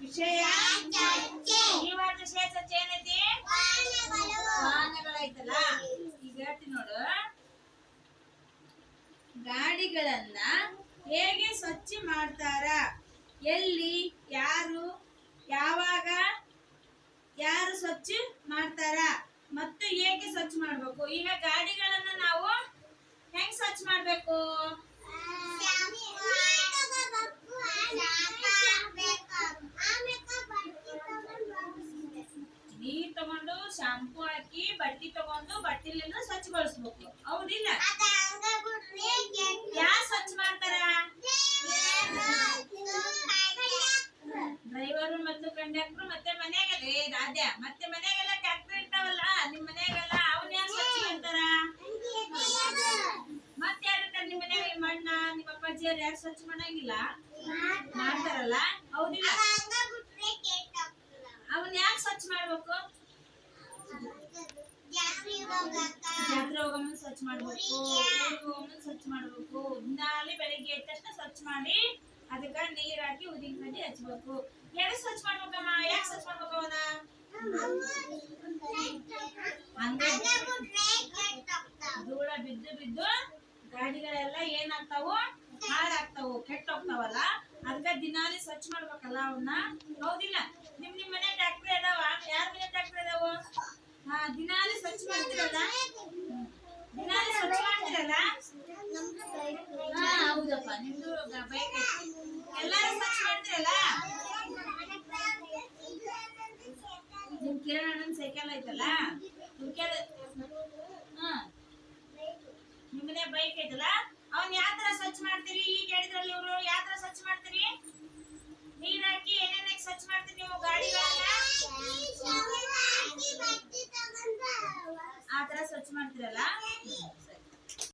ವಿಷಯ? ವಿಷಯ ಚರ್ಚೆ ಏನೈತಿ? ವಾಹನಗಳಾಯ್ತಲ್ಲ? ಈಗ ನೋಡು. ಗಾಡಿಗಳನ್ನ ಹೇಗೆ ಸ್ವಚ್ಛ ಮಾಡ್ತಾರ? ಎಲ್ಲಿ, ಯಾರು, ಯಾವಾಗ, ಯಾರು ಸ್ವಚ್ಛ ಮಾಡ್ತಾರ? ಮತ್ತು ಹೇಗೆ ಸ್ವಚ್ಛ ಮಾಡ್ಬೇಕು? ಈಗ ಗಾಡಿಗಳನ್ನ ನಾವು ಹೆಂಗ್ ಸ್ವಚ್ಛ ಮಾಡ್ಬೇಕು? ಶಾಂಪೂ ಹಾಕಿ, ಬಟ್ಟಿ ತಗೊಂಡು ಬಟ್ಟಿಲಿಂದ ಸ್ವಚ್ಛಗೊಳಿಸ್ಬೇಕು ಹೌದಿಲ್ಲ ಯಾರು ಸ್ವಚ್ಛ ಮಾಡ್ತಾರ? ಡ್ರೈವರ್ ಮತ್ತು ಕಂಡಕ್ಟರ್ ಮತ್ತೆ ಮನ್ಯಾಗ ರಾಧ್ಯ ಮತ್ತೆ ಮನೆಯಾಗೆಲ್ಲ ಟ್ಯಾಕ್ಟರ್ ಇರ್ತಾವಲ್ಲ, ನಿಮ್ ಮನ್ಯಾಗೆಲ್ಲ ಅವನ್ ಯಾರು ಸ್ವಚ್ಛ ಮಾಡ್ತಾರ? ಮತ್ತೆ ಯಾರ ನಿಮ್ ಮನ್ಯಾಗ ಈ ಮಣ್ಣ ನಿಮ್ಮ ಅಪ್ಪಾಜಿ ಅವ್ರು ಯಾರು ಸ್ವಚ್ಛ ಮಾಡಂಗಿಲ್ಲ? ಮಾಡ್ತಾರಲ್ಲ? ಹೌದಿಲ್ಲ ಅವನ್ ಯಾಕೆ ಸ್ವಚ್ಛ ಮಾಡ್ಬೇಕು ಜಾತ್ರೆ ಹೋಗಮ್ಮ ಸ್ವಚ್ಛ ಮಾಡ್ಬೇಕು, ಊರಿಗೆ ಹೋಗೋ ಮುಂದೆ ಸ್ವಚ್ಛ ಮಾಡ್ಬೇಕು. ದಿನಾಲಿ ಬೆಳಿಗ್ಗೆ ಎದ್ದ ತಕ್ಷಣ ಸ್ವಚ್ಛ ಮಾಡಿ, ಅದಕ್ಕ ನೀರ್ ಹಾಕಿ ಉದಿನ ಕಡ್ಡಿ ಹಚ್ಬೇಕು. ಯಾಕೆ ಸ್ವಚ್ಛ ಮಾಡ್ಬೇಕಮ್ಮ? ಯಾಕೆ ಸ್ವಚ್ಛ ಮಾಡ್ಬೇಕವನ ಧೂಳ ಬಿದ್ದು ಬಿದ್ದು ಗಾಡಿಗಳೆಲ್ಲ ಏನಾಗ್ತಾವು ಹಾಳಾಗ್ತಾವು ಕೆಟ್ಟ ಹೋಗ್ತಾವಲ್ಲ ಅದಕ್ಕ ದಿನಾಲಿ ಸ್ವಚ್ಛ ಮಾಡ್ಬೇಕಲ್ಲ ಅವನ್ನ? ಹೌದಿಲ್ಲ. ನಿಮ್ ನಿಮ್ ಮನೆ ಟ್ಯಾಕ್ಟ್ರಿ ಅದಾವ ಯಾರ ಮನೆ ಟ್ಯಾಕ್ಟ್ರಿ ಅದಾವ ಹಾ ದಿನಾಲಿ ಸ್ವಚ್ಛ ಮಾಡ್ತಿರಲ್ಲ ದಿನಾಲಿ ಸ್ವಚ್ಛ ಮಾಡ್ತಿರಲ್ಲ ಹಾ ಹೌದಪ್ಪ ನಿಮ್ದು ಬೈಕ್ ಎಲ್ಲಾರು ಸ್ವಚ್ಛ ಮಾಡ್ತೀರಲ್ಲ ನಿಮ್ ಕಿರಣ್ ಅಣ್ಣನ್ ಸೈಕಲ್ ಐತಲ್ಲ? ಹುಡ್ಕ್ಯಾದ ಹಾ. ನಿಮ್ಮನೆ ಬೈಕ್ ಐತಲ್ಲ? ಅವನ್ ಯಾವ ತರ ಸ್ವಚ್ಛ ಮಾಡ್ತೀರಿ? ಈಗ ಹೇಳಿದ್ರಲ್ಲಿ ಇವ್ರು, ಯಾವ ತರ ಸ್ವಚ್ಛ ಮಾಡ್ತೀರಿ? ನೀರ್ ಹಾಕಿ ಏನೇನ ಸ್ವಚ್ಛ ಮಾಡ್ತೀರಿ ನೀವು ಗಾಡಿಗಳನ್ನ? ಆ ತರ ಸ್ವಚ್ಛ ಮಾಡ್ತೀರಲ್ಲ?